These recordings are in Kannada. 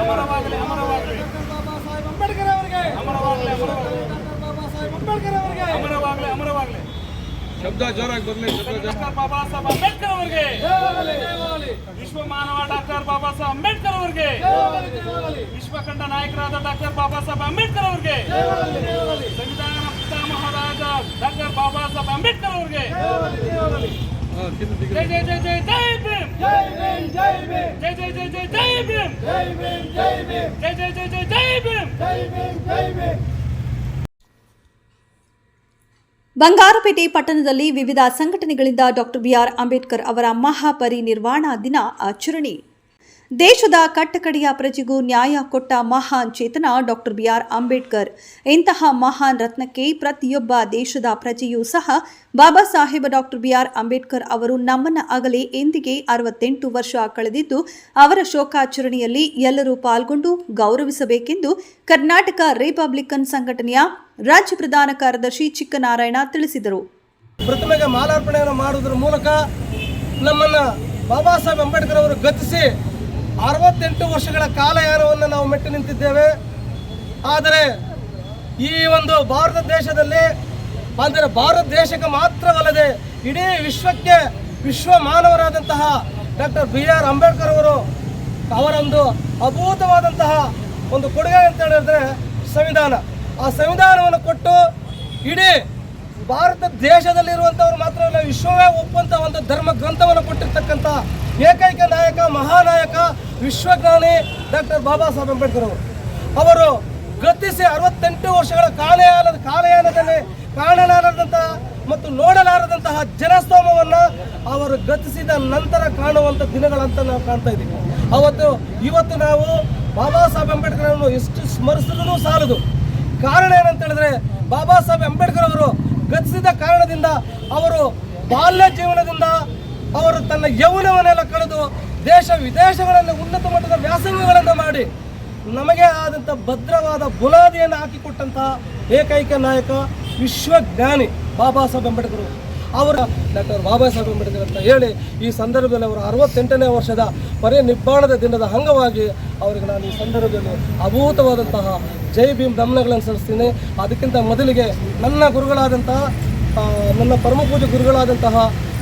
ಅಮರವಾಗಲಿ ಅಮರವಾಗಲಿ. ಬಾಬಾ ಸಾಹೇಬ್ ಅಂಬೇಡ್ಕರ್ ಅವರಿಗೆ ಅಮರವಾಗಲಿ ಅಮರವಾಗಲಿ. ಬಾಬಾ ಸಾಹೇಬ್ ಅಂಬೇಡ್ಕರ್ ಅವರಿಗೆ ಅಮರವಾಗಲಿ ಅಮರವಾಗಲಿ. ಶಬ್ದ ಜೋರಾಗಿ ಬರಲಿ ಡಾಕ್ಟರ್ ಬಾಬಾ ಸಾಹೇಬ್ ಅಂಬೇಡ್ಕರ್ ಅವರಿಗೆ. ವಿಶ್ವ ಮಾನವ ಡಾಕ್ಟರ್ ಬಾಬಾ ಸಾಹೇಬ್ ಅಂಬೇಡ್ಕರ್ ಅವರಿಗೆ. ವಿಶ್ವಕಂಡ ನಾಯಕರಾದ ಡಾಕ್ಟರ್ ಬಾಬಾ ಸಾಹೇಬ್ ಅಂಬೇಡ್ಕರ್ ಅವರಿಗೆ. ಸಂವಿಧಾನ ಪಿತಾಮಹರಾದ ಡಾಕ್ಟರ್ ಬಾಬಾ ಸಾಹೇಬ್ ಅಂಬೇಡ್ಕರ್ ಅವರಿಗೆ. ಜೈ ಜೈ ಜೈ ಜೈ ಜೈ ಭೀಮ್ ಜೈ ಭೀಮ್ ಜೈ ಭೀಮ್ ಜೈ ಜೈ ಜೈ ಜೈ ಜೈ ಭೀಮ್ ಜೈ ಭೀಮ್ ಜೈ ಭೀಮ್ ಜೈ ಜೈ ಜೈ ಜೈ ಜೈ ಭೀಮ್ ಬಂಗಾರಪೇಟೆ ಪಟ್ಟಣದಲ್ಲಿ ವಿವಿಧ ಸಂಘಟನೆಗಳಿಂದ ಡಾಕ್ಟರ್ ಬಿಆರ್ ಅಂಬೇಡ್ಕರ್ ಅವರ ಮಹಾಪರಿನಿರ್ವಾಣ ದಿನ ಆಚರಣೆ. ದೇಶದ ಕಟ್ಟಕಡೆಯ ಪ್ರಜೆಗೂ ನ್ಯಾಯ ಕೊಟ್ಟ ಮಹಾನ್ ಚೇತನ ಡಾಕ್ಟರ್ ಬಿಆರ್ ಅಂಬೇಡ್ಕರ್. ಇಂತಹ ಮಹಾನ್ ರತ್ನಕ್ಕೆ ಪ್ರತಿಯೊಬ್ಬ ದೇಶದ ಪ್ರಜೆಯೂ ಸಹ Baba Saheb doctor B R Ambedkar ಅವರು ನಮ್ಮನ್ನ ಆಗಲೇ ಎಂದಿಗೆ ಅರವತ್ತೆಂಟು ವರ್ಷ ಕಳೆದಿದ್ದು, ಅವರ ಶೋಕಾಚರಣೆಯಲ್ಲಿ ಎಲ್ಲರೂ ಪಾಲ್ಗೊಂಡು ಗೌರವಿಸಬೇಕೆಂದು ಕರ್ನಾಟಕ ರಿಪಬ್ಲಿಕನ್ ಸಂಘಟನೆಯ ರಾಜ್ಯ ಪ್ರಧಾನ ಕಾರ್ಯದರ್ಶಿ ಚಿಕ್ಕನಾರಾಯಣ ತಿಳಿಸಿದರು. ಪ್ರತಿಮೆಗೆ ಮಾಲಾರ್ಪಣೆಯನ್ನು ಮಾಡುವುದರ ಮೂಲಕ ನಮ್ಮನ್ನು ಬಾಬಾ ಸಾಹೇಬ್ ಅಂಬೇಡ್ಕರ್ ಅವರು ಗತಿಸಿ ಅರವತ್ತೆಂಟು ವರ್ಷಗಳ ಕಾಲಯಾನವನ್ನು ನಾವು ಮೆಟ್ಟಿ ನಿಂತಿದ್ದೇವೆ. ಆದರೆ ಈ ಒಂದು ಭಾರತ ದೇಶದಲ್ಲಿ ಅಂದರೆ ಭಾರತ ದೇಶಕ್ಕೆ ಮಾತ್ರವಲ್ಲದೆ ಇಡೀ ವಿಶ್ವಕ್ಕೆ ವಿಶ್ವ ಮಾನವರಾದಂತಹ ಡಾಕ್ಟರ್ ಬಿ ಆರ್ ಅಂಬೇಡ್ಕರ್ ಅವರು ಅವರೊಂದು ಅಭೂತವಾದಂತಹ ಒಂದು ಕೊಡುಗೆ ಅಂತ ಹೇಳಿದ್ರೆ ಸಂವಿಧಾನ. ಆ ಸಂವಿಧಾನವನ್ನು ಕೊಟ್ಟು ಇಡೀ ಭಾರತ ದೇಶದಲ್ಲಿರುವಂಥವ್ರು ಮಾತ್ರ ಅಲ್ಲ ವಿಶ್ವವೇ ಒಪ್ಪುವಂಥ ಒಂದು ಧರ್ಮ ಗ್ರಂಥವನ್ನು ಕೊಟ್ಟಿರ್ತಕ್ಕಂಥ ಏಕೈಕ ನಾಯಕ, ಮಹಾನಾಯಕ ವಿಶ್ವಜ್ಞಾನಿ ಡಾಕ್ಟರ್ ಬಾಬಾ ಸಾಹೇಬ್ ಅಂಬೇಡ್ಕರ್ ಅವರು. ಅವರು ಗತಿಸಿ ಅರವತ್ತೆಂಟು ವರ್ಷಗಳ ಕಾಲಯಾನದ, ಕಾಲಯಾನದಲ್ಲಿ ಕಾಣಲಾರದಂತಹ ಮತ್ತು ನೋಡಲಾರದಂತಹ ಜನಸ್ತೋಮವನ್ನು ಅವರು ಗತಿಸಿದ ನಂತರ ಕಾಣುವಂಥ ದಿನಗಳಂತ ನಾವು ಕಾಣ್ತಾ ಇದ್ದೀವಿ. ಅವತ್ತು, ಇವತ್ತು ನಾವು ಬಾಬಾ ಸಾಹೇಬ್ ಅಂಬೇಡ್ಕರ್ ಅವರನ್ನು ಎಷ್ಟು ಸ್ಮರಿಸಿದ್ರೂ ಸಾಲದು. ಕಾರಣ ಏನಂತ ಹೇಳಿದ್ರೆ, ಬಾಬಾ ಸಾಹೇಬ್ ಅಂಬೇಡ್ಕರ್ ಅವರು ಗತಿಸಿದ ಕಾರಣದಿಂದ ಅವರು ಬಾಲ್ಯ ಜೀವನದಿಂದ ಅವರು ತನ್ನ ಯೌವನವನ್ನೆಲ್ಲ ಕಳೆದು ದೇಶ ವಿದೇಶಗಳಲ್ಲಿ ಉನ್ನತ ಮಟ್ಟದ ವ್ಯಾಸಂಗಗಳನ್ನು ಮಾಡಿ ನಮಗೆ ಆದಂಥ ಭದ್ರವಾದ ಬುನಾದಿಯನ್ನು ಹಾಕಿಕೊಟ್ಟಂತಹ ಏಕೈಕ ನಾಯಕ ವಿಶ್ವಜ್ಞಾನಿ ಬಾಬಾ ಸಾಹೇಬ್ ಅಂಬೇಡ್ಕರ್ ಅವರು. ಡಾಕ್ಟರ್ ಬಾಬಾ ಸಾಹೇಬ್ ಅಂಬೇಡ್ಕರ್ ಅಂತ ಹೇಳಿ ಈ ಸಂದರ್ಭದಲ್ಲಿ ಅವರ ಅರವತ್ತೆಂಟನೇ ವರ್ಷದ ಪರಿನಿಬ್ಬಾಣದ ದಿನದ ಅಂಗವಾಗಿ ಅವರಿಗೆ ನಾನು ಈ ಸಂದರ್ಭದಲ್ಲಿ ಅಭೂತವಾದಂತಹ ಜೈ ಭೀಮ್ ದಮನಗಳನ್ನು ಸಲ್ಲಿಸ್ತೀನಿ ಅದಕ್ಕಿಂತ ಮೊದಲಿಗೆ ನನ್ನ ಗುರುಗಳಾದಂತಹ ನನ್ನ ಪರಮ ಪೂಜೆ ಗುರುಗಳಾದಂತಹ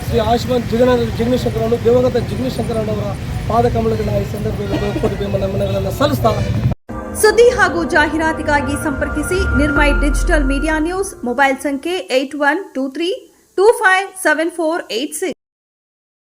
ಶ್ರೀ ಆಯುಷ್ಮಾನ್ ಜಿಗಣ ಜಿಗ್ನೇಶ್ವರನ್ನು ದೇವಗತ ಜಿಗ್ನೇಶ್ವರನವರ ಪಾದಕಮಲಗಳ ಈ ಸಂದರ್ಭದಲ್ಲಿ ಕೋಟಿ ಸಲ್ಲಿಸ್ತಾ ಸುದ್ದಿ ಹಾಗೂ ಜಾಹೀರಾತಿಗಾಗಿ ಸಂಪರ್ಕಿಸಿ ನಿರ್ಮೈ ಡಿಜಿಟಲ್ ಮೀಡಿಯಾ ನ್ಯೂಸ್, ಮೊಬೈಲ್ ಸಂಖ್ಯೆ eight one two three two five seven four eight six